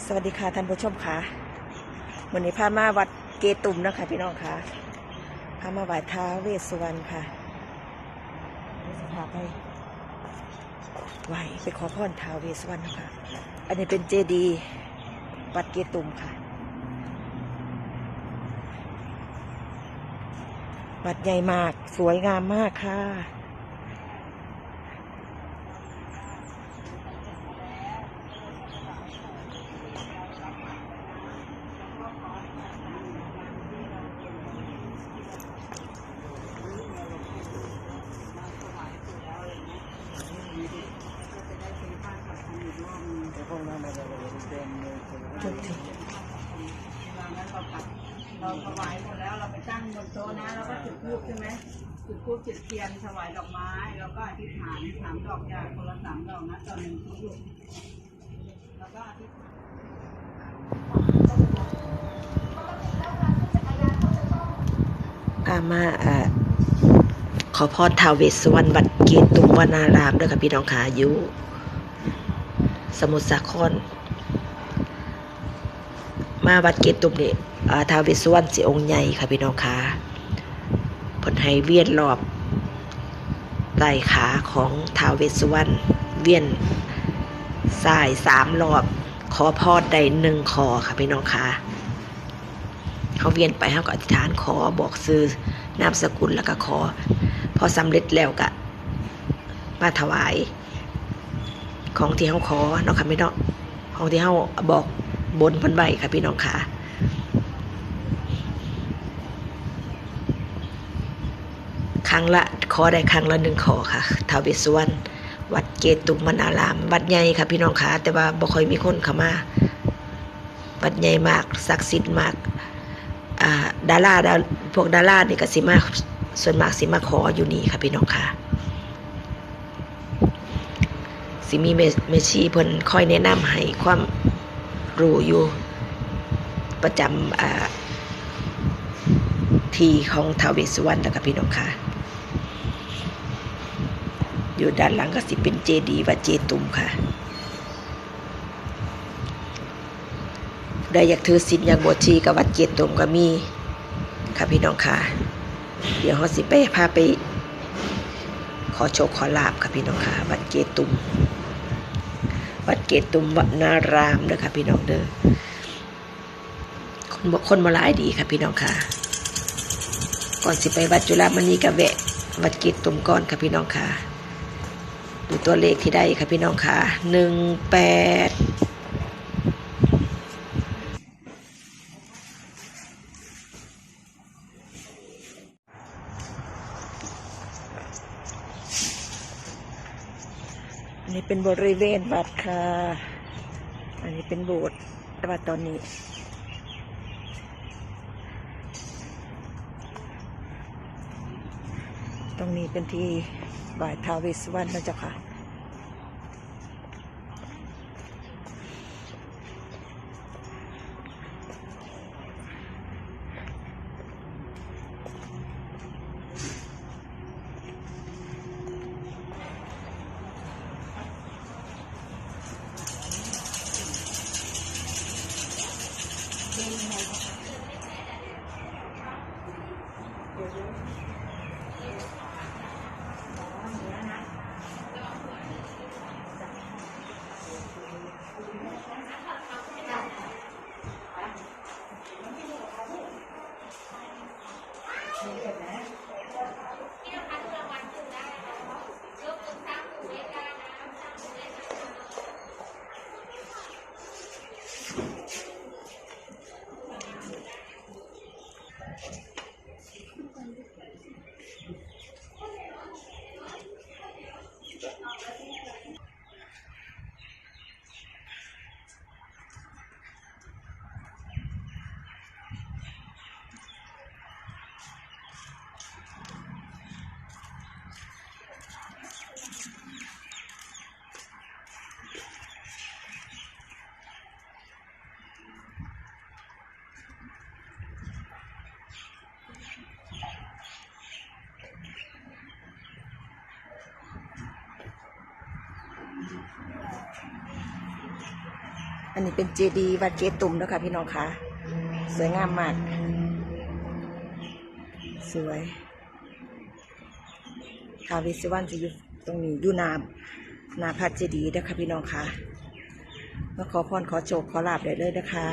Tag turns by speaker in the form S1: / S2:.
S1: สวัสดีค่ะท่านผู้ชมค่ะวันนี้พามาวัดเกตุมนะคะพี่น้องค่ะพามาไหว้ท้าเวสสุวรรณค่ะจะพาไปไหว้ไปขอพรท้าเวสสุวรรณนะคะอันนี้เป็นเจดีย์วัดเกตุมค่ะวัดใหญ่มากสวยงามมากค่ะ ทุกที
S2: เราถวายหมดแล้วเราไปตั้งบนโต๊ะนะแล้วก็จุดธูปใช่ไหมจุดธูปจุดเทียนถวายดอกไม้แล้วก็อธิษฐานสามดอกจากคนละสามดอกนะต่อหนึ่งทุกแล้วก็อธิษฐาน
S1: พามาอ่อขอพรท้าวเวสสุวรรณวัดเกตุวนารามด้วยค่ะพี่น้องค่ะอยู่ สมุทรสาคร มาวัดเกตุมนี่ท้าวเวสสุวรรณสิองค์ใหญ่ค่ะพี่น้องค่ะผลให้เวียนรอบไต่ขาของท้าวเวสสุวรรณเวียนสายสามรอบ ขอพรได้หนึ่งขอค่ะพี่น้องค่ะเขาเวียนไปเขาก็อธิษฐานขอบอกซื้อนามสกุลแล้วก็ขอ พอสำเร็จแล้วก็มาถวาย ของที่เขาขอเนาะค่ะพี่น้องของที่เขาบอกบนพันใบค่ะพี่น้องค่ะครั้งละขอได้ครั้งละหนึ่งขอค่ะท้าวเวสสุวรรณวัดเกตุมมนาราม วัดใหญ่ค่ะพี่น้องค่ะแต่ว่าบ่ค่อยมีคนเข้ามา วัดใหญ่มากศักดิ์สิทธิ์มากอ่าดาราดาพวกดารานี่ก็สิมาส่วนมากสิมาขออยู่นี่ค่ะพี่น้องค่ะ สิมีเมชีเพิ่นคอยแนะนำให้ความรู้อยู่ประจำที่ของทาวเวสสุวรรณแล้วค่ะพี่น้องค่ะ อยู่ด้านหลังก็สิเป็นเจดีวัดเจตุมค่ะได้อยากถือศีลอยากบวชชีกับวัดเกตตุมก็มีค่ะพี่น้องค่ะ เดี๋ยวเขาสิไปพาไปขอโชคขอลาบค่ะพี่น้องค่ะวัดเกตุม วัดเกตุมวนารามเด้อค่ะพี่น้องเด้อคนบ่คนมาหลายดีค่ะพี่น้องค่ะ ก่อนสิไปวัดจุฬามณีกับแวะวัดเกตุมก่อนค่ะพี่น้องค่ะ ดูตัวเลขที่ได้ค่ะพี่น้องค่ะหนึ่งแปด นนี้เป็นบริเวณวัดค่ะ อันนี้เป็นโบสถ์แต่ว่าตอนนี้ ตรงนี้เป็นที่บ่ายทาวเวสวรรณนะเจ้าค่ะ 我
S3: 觉得，就
S4: 是保安，保安，你要拿什么？不要破坏这些环境，咱们要注意一下。
S3: อันนี้เป็นเจดีวัดเกตุมนะคะพี่น้องคะสวยงามมาก สวยทาวิสุวรรณจะอยู่ตรงนี้อยู่นาหนาพัดเจดีนะคะพี่น้องคะมาขอพรขอโชคขอลาบได้เลยนะคะ